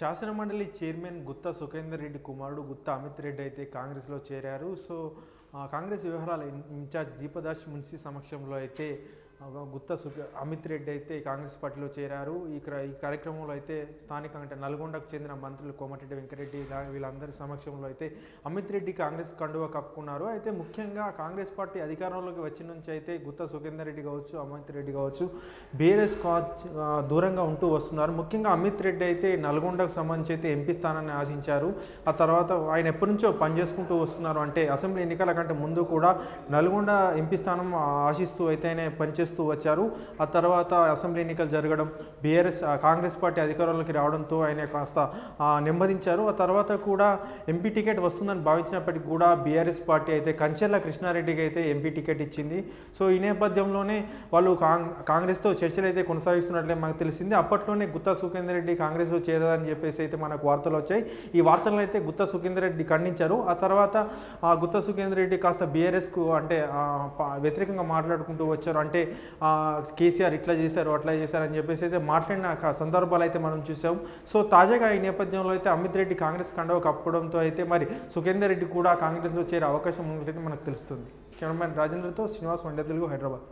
శాసనమండలి చైర్మన్ గుత్తా సుఖేందర్ రెడ్డి కుమారుడు గుత్తా అమిత్ రెడ్డి అయితే కాంగ్రెస్లో చేరారు. సో కాంగ్రెస్ వ్యవహారాల ఇన్- ఇన్ఛార్జ్ దీపదాస్ మున్సి సమక్షంలో అయితే గుత్త సుఖ అమిత్ రెడ్డి అయితే కాంగ్రెస్ పార్టీలో చేరారు. ఈ ఈ కార్యక్రమంలో అయితే స్థానికంగా అంటే నల్గొండకు చెందిన మంత్రులు కోమటిరెడ్డి వెంకరెడ్డి వీళ్ళందరి సమక్షంలో అయితే అమిత్ రెడ్డి కాంగ్రెస్ కండువా కప్పుకున్నారు. అయితే ముఖ్యంగా కాంగ్రెస్ పార్టీ అధికారంలోకి వచ్చిన నుంచి అయితే గుత్త సుఖేందర్ రెడ్డి కావచ్చు అమిత్ రెడ్డి కావచ్చు బీఆర్ఎస్ దూరంగా ఉంటూ వస్తున్నారు. ముఖ్యంగా అమిత్ రెడ్డి అయితే నల్గొండకు సంబంధించి అయితే ఎంపీ స్థానాన్ని ఆశించారు. ఆ తర్వాత ఆయన ఎప్పటి నుంచో పనిచేసుకుంటూ వస్తున్నారు. అంటే అసెంబ్లీ ఎన్నికల కంటే ముందు కూడా నల్గొండ ఎంపీ స్థానం ఆశిస్తూ అయితేనే పనిచేస్తూ వచ్చారు. ఆ తర్వాత అసెంబ్లీ ఎన్నికలు జరగడం బీఆర్ఎస్ కాంగ్రెస్ పార్టీ అధికారంలోకి రావడంతో ఆయన కాస్త నెమ్మదించారు. ఆ తర్వాత కూడా ఎంపీ టికెట్ వస్తుందని భావించినప్పటికీ కూడా బీఆర్ఎస్ పార్టీ అయితే కంచెర్ల కృష్ణారెడ్డికి అయితే ఎంపీ టికెట్ ఇచ్చింది. సో ఈ నేపథ్యంలోనే వాళ్ళు కాంగ్ కాంగ్రెస్తో చర్చలు అయితే కొనసాగిస్తున్నట్లే మనకు తెలిసింది. అప్పట్లోనే గుత్తా సుఖేందర్ రెడ్డి కాంగ్రెస్లో చేరదని చెప్పేసి అయితే మనకు వార్తలు వచ్చాయి. ఈ వార్తలను అయితే గుత్తా సుఖేందర్ రెడ్డి ఖండించారు. ఆ తర్వాత ఆ గుత్తా సుఖేందర్ రెడ్డి కాస్త బీఆర్ఎస్కు అంటే వ్యతిరేకంగా మాట్లాడుకుంటూ వచ్చారు. అంటే కేసీఆర్ ఇట్లా చేశారు అట్లా చేశారు అని చెప్పేసి అయితే మాట్లాడిన సందర్భాలు అయితే మనం చూసాం. సో తాజాగా ఈ నేపథ్యంలో అయితే అమిత్ రెడ్డి కాంగ్రెస్ కండవ కప్పడంతో అయితే మరి సుఖేందర్ రెడ్డి కూడా కాంగ్రెస్లో చేరే అవకాశం ఉన్నట్లయితే మనకు తెలుస్తుంది. కెమెరామెన్ రాజేంద్రతో శ్రీనివాస్ వండే తెలుగు హైదరాబాద్.